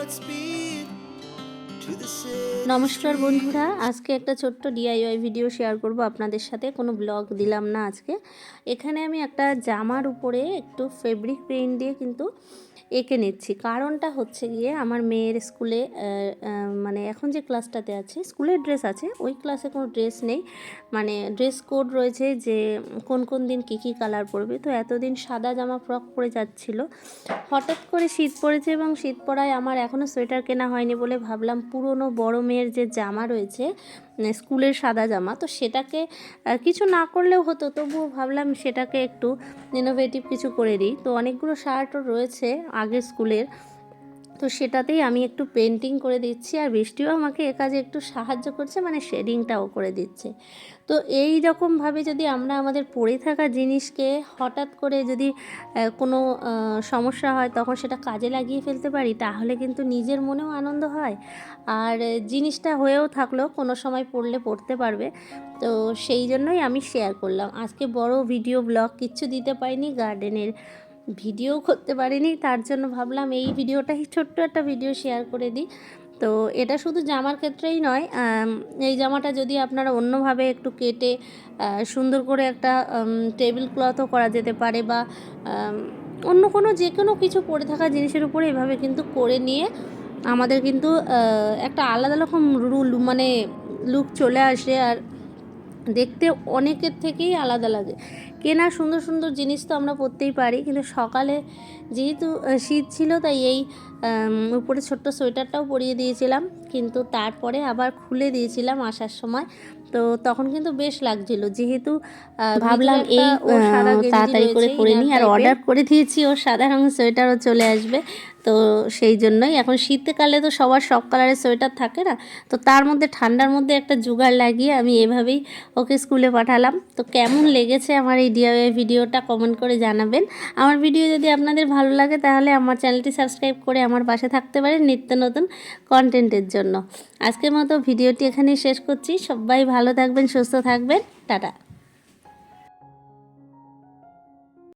words be নমস্কার বন্ধুরা, আজকে একটা ছোট্ট ডিআইওয়াই ভিডিও শেয়ার করব আপনাদের সাথে। কোনো ব্লগ দিলাম না আজকে। এখানে আমি একটা জামার উপরে একটু ফেব্রিক পেইন্ট দিয়ে কিন্তু এঁকে নিচ্ছি। কারণটা হচ্ছে গিয়ে আমার মেয়ের স্কুলে মানে এখন যে ক্লাসটাতে আছে, স্কুলের ড্রেস আছে, ওই ক্লাসে কোনো ড্রেস নেই। মানে ড্রেস কোড রয়েছে যে কোন কোন দিন কী কী কালার পরবে। তো এতদিন সাদা জামা ফ্রক পরে যাচ্ছিল। হঠাৎ করে শীত পড়েছে এবং শীত পড়ায় আমার এখনও সোয়েটার কেনা হয়নি বলে ভাবলাম পুরনো বড় মেয়ের যে জামা রয়েছে স্কুলের সাদা জামা, তো সেটাকে কিছু না করলেও হতো, তবুও ভাবলাম সেটাকে একটু ইনোভেটিভ কিছু করে দিই। তো অনেকগুলো শার্টও রয়েছে আগের স্কুলের তো সেটাতেই আমি একটু পেন্টিং করে দিচ্ছি আর বৃষ্টিও আমাকে এ কাজে একটু সাহায্য করছে মানে শেডিংটাও করে দিচ্ছে। তো এই রকমভাবে যদি আমরা আমাদের পড়ে থাকা জিনিসকে হঠাৎ করে যদি কোনো সমস্যা হয় তখন সেটা কাজে লাগিয়ে ফেলতে পারি, তাহলে কিন্তু নিজের মনেও আনন্দ হয়। আর জিনিসটা হয়েও থাকলেও কোনো সময় পড়লে পড়তে পারবে। তো সেই জন্যই আমি শেয়ার করলাম। আজকে বড় ভিডিও ব্লগ কিচ্ছু দিতে পারিনি গার্ডেনের ভিডিও করতে পারিনি, তার জন্য ভাবলাম এই ভিডিওটাই ছোট্ট একটা ভিডিও শেয়ার করে দিই। তো এটা শুধু জামার ক্ষেত্রেই নয় এই জামাটা যদি আপনারা অন্যভাবে একটু কেটে সুন্দর করে একটা টেবিল ক্লথও করা যেতে পারে বা অন্য কোনো যে কোনো কিছু পরে থাকা জিনিসের উপরে এভাবে কিন্তু করে নিয়ে আমাদের কিন্তু একটা আলাদা রকম রুল মানে লুক চলে আসে আর দেখতে অনেকের থেকেই আলাদা লাগে। কেনা সুন্দর সুন্দর জিনিস তো আমরা পরতেই পারি কিন্তু সকালে যেহেতু শীত ছিল তাই এই উপরে ছোট্ট সোয়েটারটাও পরিয়ে দিয়েছিলাম কিন্তু তারপরে আবার খুলে দিয়েছিলাম আসার সময় তো তখন কিন্তু বেশ লাগছিল। যেহেতু ভাবলাম এই তাড়াতাড়ি করে করে নিই আর অর্ডার করে দিয়েছি ওর সাদা রঙের সোয়েটারও চলে আসবে তো সেই জন্যই। এখন শীতকালে তো সবার সব কালারের সোয়েটার থাকে না তো তার মধ্যে ঠান্ডার মধ্যে একটা জোগাড় লাগিয়ে আমি এভাবেই ওকে স্কুলে পাঠালাম। তো কেমন লেগেছে আমার এই ডিআইওয়াই ভিডিওটা কমেন্ট করে জানাবেন। আমার ভিডিও যদি আপনাদের ভালো লাগে, তাহলে আমার চ্যানেলটি সাবস্ক্রাইব করে আমার পাশে থাকতে পারেন নিত্য নতুন কন্টেন্টের জন্য। আজকের মতো ভিডিওটি এখানেই শেষ করছি। সবাই ভালো থাকবেন, সুস্থ থাকবেন। টাটা।